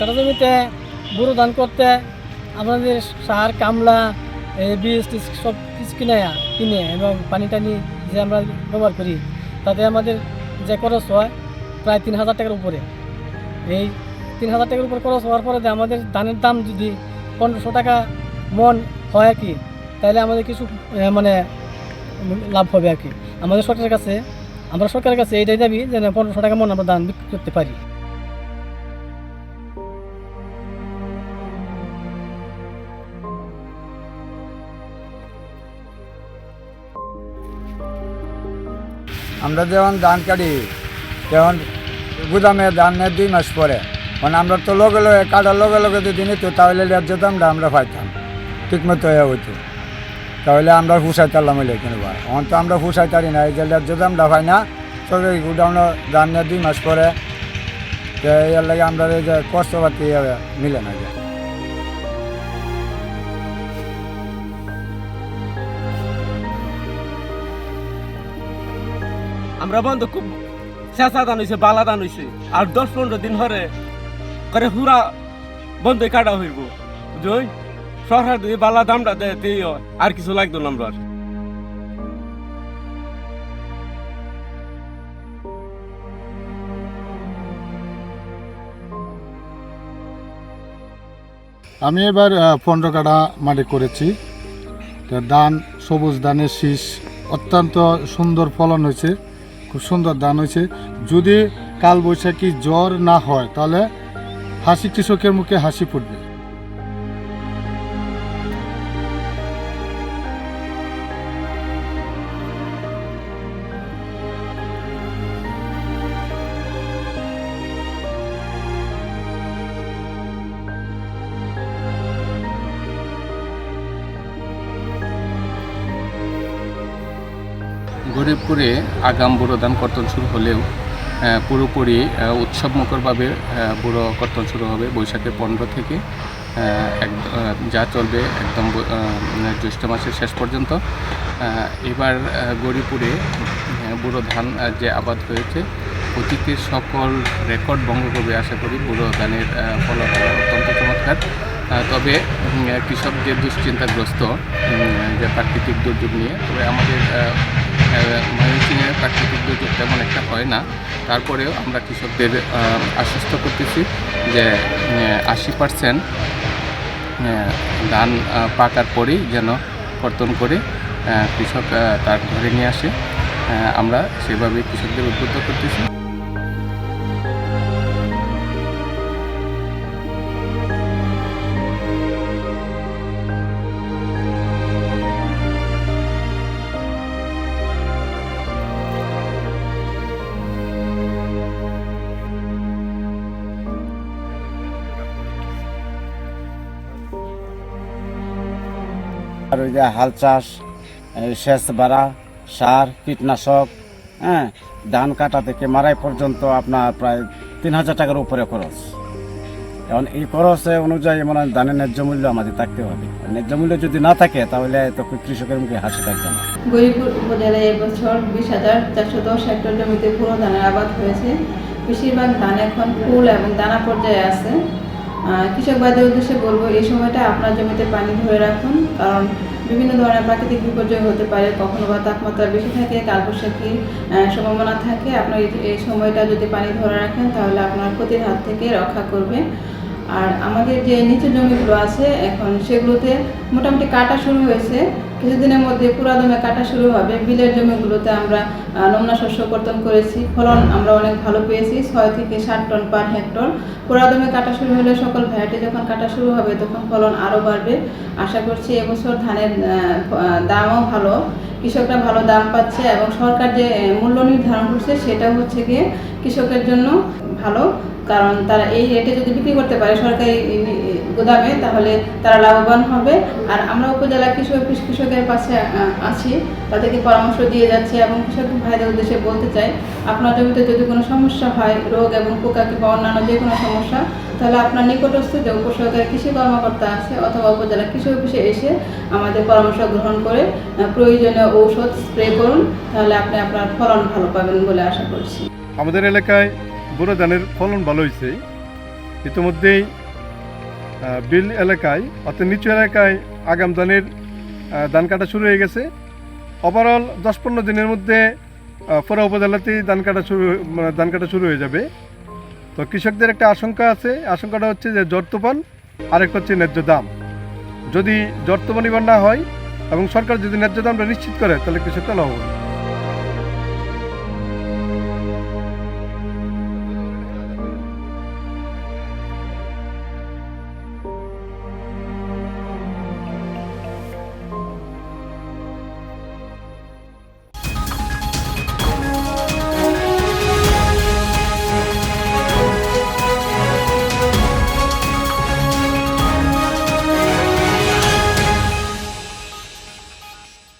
কাটা জমিতে বুড়ো ধান করতে আমাদের সার, কামলা বীজ টিজ সব কিছু কিনে কিনে এবং পানি টানি যে আমরা ব্যবহার করি, তাতে আমাদের যে খরচ হয় প্রায় তিন হাজার টাকার উপরে। এই তিন হাজার টাকার উপর খরচ হওয়ার পরে আমাদের ধানের দাম যদি পনেরোশো টাকা মন হয় আর কি, তাহলে আমাদের কিছু মানে লাভ হবে আর কি। আমাদের সরকারের কাছে, আমরা সরকারের কাছে এইটাই দাবি যে পনেরোশো টাকা মন আমরা ধান বিক্রি করতে পারি। আমরা যখন ধান কাটি তখন গুদামে ধান নেয় দুই মাস পরে। মানে আমরা তো লগে লগে কাটার লগে লগে যদি নিত, তাহলে ন্যায্য দামটা আমরা পাইতাম ঠিক মতো হয়ে হইতো। তাহলে আমরা ফুসাইতারলাম হইলে কিনবা এখন তো আমরা ফুসাইতারি না, এই যে ন্যায্য দামটা পাই না সরকারি গুদামে ধান নেয় দুই মাস পরে এর লাগে আমরা এই যে কষ্টপাতি মিলে না। আমরা বন্ধ খুব চেঁচা দান হয়েছে বালা দান হয়েছে আর দশ পনেরো দিন হরে করে পুরা বন্ধ কাটা হইব। বুঝই সরকার যদি বালা দামটা দেয় তেই। আর কিছু লাগতো না আমরা আমি এবার পনেরো কাটা মাটি করেছি। ধান সবুজ ধানের শীষ, অত্যন্ত সুন্দর ফলন হয়েছে। খুব সুন্দর ধান হয়েছে। যদি কালবৈশাখী জ্বর না হয়, তাহলে হাসি কৃষকের মুখে হাসি ফুটবে। গরিবপুরে আগাম বুড়ো ধান কর্তন শুরু হলেও পুরোপুরি উৎসবমুখরভাবে বুড়ো কর্তন শুরু হবে বৈশাখের পনেরো থেকে যা চলবে একদম জ্যৈষ্ঠ মাসের শেষ পর্যন্ত। এবার আহ, বুড়ো ধান যে আবাদ হয়েছে অতীতের সকল রেকর্ড ভঙ্গ করবে আশা করি বুড়ো ধানের হবে অত্যন্ত চমৎকার। তবে কৃষকদের দুশ্চিন্তাগ্রস্ত যে প্রাকৃতিক দুর্যোগ নিয়ে তবে আমাদের আহ, ময়মনসিংহে প্রাকৃতিক দুর্যোগ তেমন একটা হয় না। তারপরেও আমরা কৃষকদের আশ্বস্ত করতেছি যে আশি পার্সেন্ট ধান পাকার পরেই যেন কর্তন করে কৃষক তার ঘরে নিয়ে আসে। আমরা সেভাবে কৃষকদের উদ্বুদ্ধ করতেছি। আর ওই যে হাল চাষ সেচ বাড়া, সার, কীটনাশক হ্যাঁ ধান কাটা থেকে মারাই পর্যন্ত আপনার প্রায় তিন হাজার টাকার উপরে খরচ। এখন এই খরচ অনুযায়ী মনে ধানের ন্যায্য মূল্য আমাদের থাকতে হবে। ন্যায্য মূল্য যদি না থাকে, তাহলে তো কৃষকের মুখে হাসি থাকবে না। গরিপুর উপজেলায় এবছর বিশ হাজার চারশো দশ হেক্টর জমিতে পুরো ধানের আবাদ হয়েছে। বেশিরভাগ ধান এখন ফুল এবং দানা পর্যায়ে আছে। কৃষক বাদের উদ্দেশ্যে বলব, এই সময়টা আপনার জমিতে পানি ধরে রাখুন। কারণ বিভিন্ন ধরনের প্রাকৃতিক বিপর্যয় হতে পারে, কখনো বা তাপমাত্রা বেশি থাকে, কালবৈশাখীর সম্ভাবনা থাকে। আপনার এই সময়টা যদি পানি ধরে রাখেন, তাহলে আপনার ক্ষতির হাত থেকে রক্ষা করবে। আর আমাদের যে নিচু জমিগুলো আছে, এখন সেগুলোতে মোটামুটি কাটা শুরু হয়েছে। কিছুদিনের মধ্যে পুরাদমে কাটা শুরু হবে। বিলের জমিগুলোতে আমরা নমুনা শস্য কর্তন করেছি। ফলন আমরা অনেক ভালো পেয়েছি, ছয় থেকে ষাট টন পার হেক্টর। পুরাদমে কাটা শুরু হলে সকল ভ্যারাইটি যখন কাটা শুরু হবে, তখন ফলন আরও বাড়বে। আশা করছি এবছর ধানের দামও ভালো, কৃষকরা ভালো দাম পাচ্ছে এবং সরকার যে মূল্য নির্ধারণ করছে, সেটা হচ্ছে গিয়ে কৃষকের জন্য ভালো। কারণ তারা এই রেটে যদি বিক্রি করতে পারে সরকারি গোদামে, তাহলে তারা লাভবান হবে। আর আমরা উপজেলা কৃষক কৃষকের পাশে আছি। তাদেরকে পরামর্শ দিয়ে যাচ্ছি এবং কৃষক ভাইদের উদ্দেশ্যে বলতে চাই, আপনার জমিতে যদি কোনো সমস্যা হয়, রোগ এবং পোকা কিংবা অন্যান্য যে কোনো সমস্যা, তাহলে আপনার নিকটস্থ যে উপসরকারি কৃষি কর্মকর্তা আছে অথবা উপজেলা কৃষি অফিসে এসে আমাদের পরামর্শ গ্রহণ করে প্রয়োজনীয় ঔষধ স্প্রে করুন। তাহলে আপনি আপনার ফলন ভালো পাবেন বলে আশা করছি। আমাদের এলাকায় বুড়ো ধানের ফলন ভালো হয়েছে। ইতিমধ্যেই বিল এলাকায়, অর্থাৎ নিচু এলাকায় আগাম ধানের ধান কাটা শুরু হয়ে গেছে। ওভারঅল দশ পনেরো দিনের মধ্যে পুরো উপজেলাতেই ধান কাটা শুরু মানে ধান কাটা শুরু হয়ে যাবে। তো কৃষকদের একটা আশঙ্কা আছে। আশঙ্কাটা হচ্ছে যে জ্বর তুফান, আরেকটা হচ্ছে ন্যায্য দাম। যদি জ্বর তুফান না হয় এবং সরকার যদি ন্যায্য দামটা নিশ্চিত করে, তাহলে কৃষকরা লাভবান।